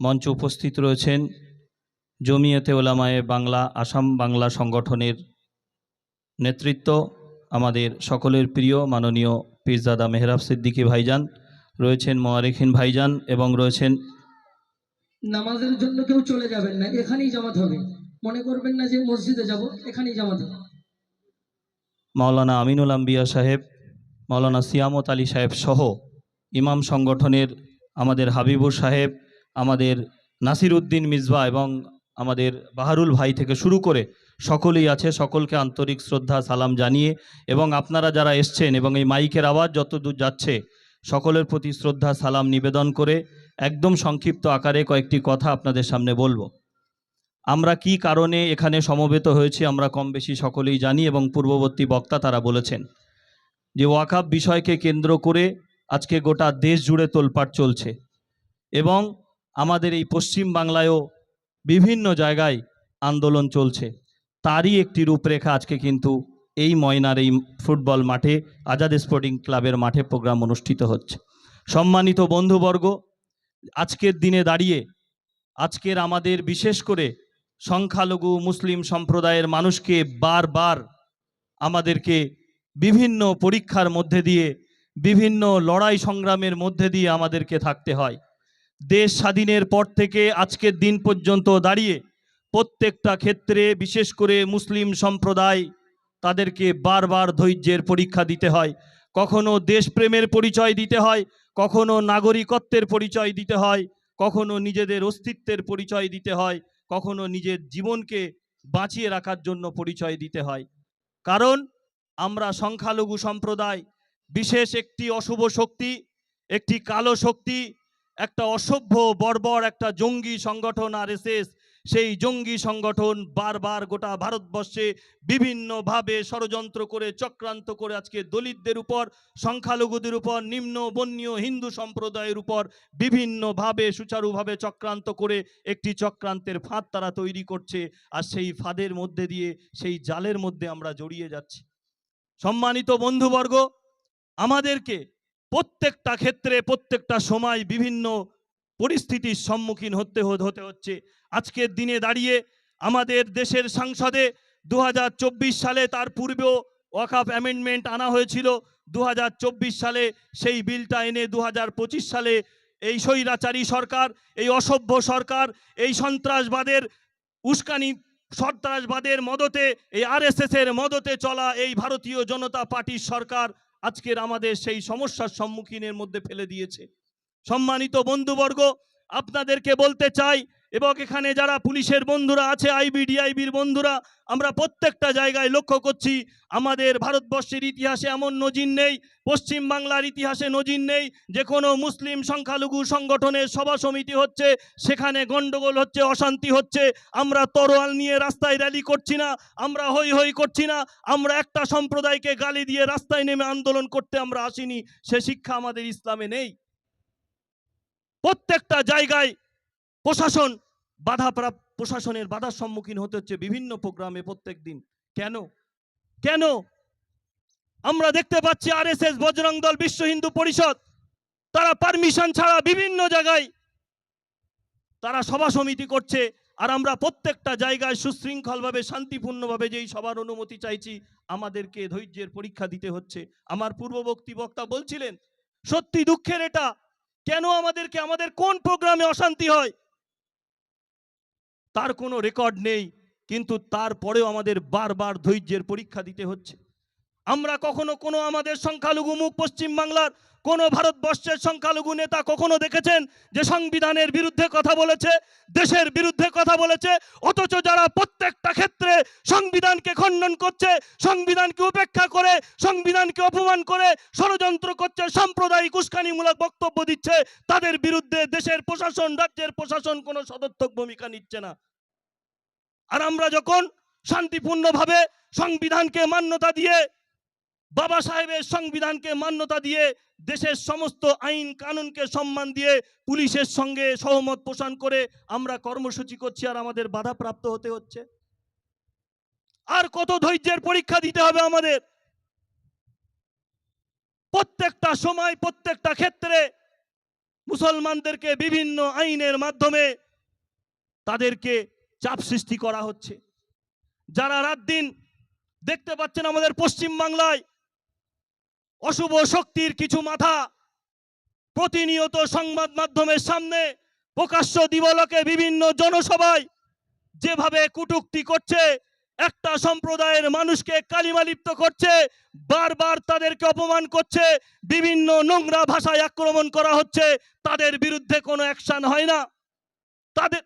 মঞ্চে উপস্থিত রয়েছেন জমিয়তে ওলামায়ে বাংলা আসাম বাংলা সংগঠনের নেতৃত্ব আমাদের সকলের প্রিয় মাননীয় পীরজাদা মেহরাব সিদ্দিকী ভাইজান রয়েছেন মোয়ারেখিন ভাইজান এবং রয়েছেন নামাজের জন্য কেউ চলে যাবেন না এখানেই জামাত হবে। মনে করবেন না যে মসজিদে যাব এখানেই জামাত হবে। মাওলানা আমিনুল আম্বিয়া সাহেব মাওলানা সিয়ামত আলী সাহেব সহ ইমাম সংগঠনের আমাদের হাবিবুর সাহেব আমাদের নাসির উদ্দিন মিসবা এবং আমাদের বাহারুল ভাই থেকে শুরু করে সকলেই আছে, সকলকে আন্তরিক শ্রদ্ধা, সালাম জানিয়ে এবং আপনারা যারা এসছেন এবং এই মাইকের আওয়াজ যত দূর যাচ্ছে, সকলের প্রতি শ্রদ্ধা, সালাম নিবেদন করে একদম সংক্ষিপ্ত আকারে কয়েকটি কথা আপনাদের সামনে বলব। আমরা কি কারণে এখানে সমবেত হয়েছি আমরা কম বেশি সকলেই জানি এবং পূর্ববর্তী বক্তা তারা বলেছেন যে ওয়াকাব বিষয়কে কেন্দ্র করে আজকে গোটা দেশ জুড়ে তোলপাট চলছে এবং আমাদের এই পশ্চিম বাংলায়ও বিভিন্ন জায়গায় আন্দোলন চলছে। তারই একটি রূপরেখা আজকে কিন্তু এই ময়নার এই ফুটবল মাঠে, আজাদ স্পোর্টিং ক্লাবের মাঠে প্রোগ্রাম অনুষ্ঠিত হচ্ছে। সম্মানিত বন্ধুবর্গ, আজকের দিনে দাঁড়িয়ে, আজকের আমাদের বিশেষ করে সংখ্যালঘু মুসলিম সম্প্রদায়ের মানুষকে বারবার আমাদেরকে বিভিন্ন পরীক্ষার মধ্যে দিয়ে, বিভিন্ন লড়াই সংগ্রামের মধ্যে দিয়ে আমাদেরকে থাকতে হয়। দেশ স্বাধীনের পর থেকে আজকের দিন পর্যন্ত দাঁড়িয়ে প্রত্যেকটা ক্ষেত্রে, বিশেষ করে মুসলিম সম্প্রদায়, তাদেরকে বারবার ধৈর্যের পরীক্ষা দিতে হয়। কখনো দেশপ্রেমের পরিচয় দিতে হয়, কখনো নাগরিকত্বের পরিচয় দিতে হয়, কখনো নিজেদের অস্তিত্বের পরিচয় দিতে হয়, কখনো নিজের জীবনকে বাঁচিয়ে রাখার জন্য পরিচয় দিতে হয়। কারণ, আমরা সংখ্যালঘু সম্প্রদায়, বিশেষ একটি অশুভ শক্তি, একটি কালো শক্তি একটা অসভ্য, বর্বর একটা জঙ্গি সংগঠন আরএসএস। সেই জঙ্গি সংগঠন বারবার গোটা ভারতবর্ষে বিভিন্নভাবে ষড়যন্ত্র করে, চক্রান্ত করে আজকে দলিতদের উপর, সংখ্যালঘুদের উপর, নিম্ন বন্যীয় হিন্দু সম্প্রদায়ের উপর বিভিন্নভাবে সুচারুভাবে চক্রান্ত করে একটি চক্রান্তের ফাঁদ তারা তৈরি করছে। আর সেই ফাঁদের মধ্যে দিয়ে, সেই জালের মধ্যে আমরা জড়িয়ে যাচ্ছি। সম্মানিত বন্ধুবর্গ, আমাদেরকে প্রত্যেকটা ক্ষেত্রে, প্রত্যেকটা সময় বিভিন্ন পরিস্থিতির সম্মুখীন হতে হতে হচ্ছে। আজকের দিনে দাঁড়িয়ে আমাদের দেশের সংসদে দু হাজার চব্বিশ সালে তার পূর্বেও ওয়াকাফ অ্যামেন্ডমেন্ট আনা হয়েছিল। দু হাজার চব্বিশ সালে সেই বিলটা এনে দু হাজার পঁচিশ সালে এই স্বৈরাচারী সরকার, এই অসভ্য সরকার, এই সন্ত্রাসবাদের উস্কানি, সন্ত্রাসবাদের মদতে, এই আরএসএসের মদতে চলা এই ভারতীয় জনতা পার্টির সরকার আজকের আমাদের সেই সমস্যার সম্মুখীনের মধ্যে ফেলে দিয়েছে। সম্মানিত বন্ধুবর্গ আপনাদেরকে বলতে চাই এবং এখানে যারা পুলিশের বন্ধুরা আছে আইবিডিআইবির বন্ধুরা, আমরা প্রত্যেকটা জায়গায় লক্ষ্য করছি, আমাদের ভারতবর্ষের ইতিহাসে এমন নজির নেই, পশ্চিম বাংলার ইতিহাসে নজির নেই, যে কোনো মুসলিম সংখ্যালঘু সংগঠনের সভা সমিতি হচ্ছে, সেখানে গণ্ডগোল হচ্ছে, অশান্তি হচ্ছে, আমরা তরোয়াল নিয়ে রাস্তায় র্যালি করছি না, আমরা হই হই করছি না, আমরা একটা সম্প্রদায়কে গালি দিয়ে রাস্তায় নেমে আন্দোলন করতে আমরা আসিনি, সে শিক্ষা আমাদের ইসলামে নেই। প্রত্যেকটা জায়গায় প্রশাসন, বাধা প্রশাসনের বাধার সম্মুখীন হতে হচ্ছে বিভিন্ন প্রোগ্রামে প্রত্যেক দিন। কেন? কেন? আমরা দেখতে পাচ্ছি আর এস এস বজরং দল, বিশ্ব হিন্দু পরিষদ, তারা পারমিশন ছাড়া বিভিন্ন জায়গায় তারা সভা সমিতি করছে আর আমরা প্রত্যেকটা জায়গায় সুশৃঙ্খলভাবে, শান্তিপূর্ণভাবে যেই সবার অনুমতি চাইছি, আমাদেরকে ধৈর্যের পরীক্ষা দিতে হচ্ছে। আমার পূর্ববর্তী বক্তা বলছিলেন, সত্যি দুঃখের এটা, কেন আমাদেরকে, আমাদের কোন প্রোগ্রামে অশান্তি হয়? তার কোনো রেকর্ড নেই কিন্তু তারপরেও আমাদের বারবার ধৈর্যের পরীক্ষা দিতে হচ্ছে। আমরা কখনো কোনো আমাদের সংখ্যালঘু মুখ পশ্চিম বাংলার কোনো ভারতবর্ষের সংখ্যালঘু নেতা কখনো দেখেছেন যে সংবিধানের বিরুদ্ধে কথা বলেছে, দেশের বিরুদ্ধে কথা বলেছে, অথচ যারা প্রত্যেকটা ক্ষেত্রে সংবিধানকে খণ্ডন করছে, সংবিধানকে উপেক্ষা করে, সংবিধানকে অপমান করে, ষড়যন্ত্র করছে, সাম্প্রদায়িক উস্কানিমূলক বক্তব্য দিচ্ছে, তাদের বিরুদ্ধে দেশের প্রশাসন, রাজ্যের প্রশাসন কোনো সদর্থক ভূমিকা নিচ্ছে না। আর আমরা যখন শান্তিপূর্ণভাবে সংবিধানকে মান্যতা দিয়ে বাবা সাহেবের সংবিধানকে মান্যতা দিয়ে দেশের সমস্ত আইন কানুনকে সম্মান দিয়ে পুলিশের সঙ্গে সহমত পোষণ করে আমরা কর্মসূচি করছি আর আমাদের বাধাপ্রাপ্ত হতে হচ্ছে। আর কত ধৈর্যের পরীক্ষা দিতে হবে আমাদের। প্রত্যেকটা সময়, প্রত্যেকটা ক্ষেত্রে মুসলমানদেরকে বিভিন্ন আইনের মাধ্যমে তাদেরকে চাপ সৃষ্টি করা হচ্ছে। যারা রাত দিন দেখতে পাচ্ছেন আমাদের পশ্চিম বাংলায় অশুভ শক্তির কিছু মাথা প্রতিনিয়ত সংবাদ মাধ্যমের সামনে প্রকাশ্য দিবলকে বিভিন্ন জনসভায় যেভাবে কুটুক্তি করছে, একটা সম্প্রদায়ের মানুষকে কালিমালিপ্ত করছে, বারবার তাদেরকে অপমান করছে, বিভিন্ন নোংরা ভাষায় আক্রমণ করা হচ্ছে, তাদের বিরুদ্ধে কোনো অ্যাকশন হয় না। তাদের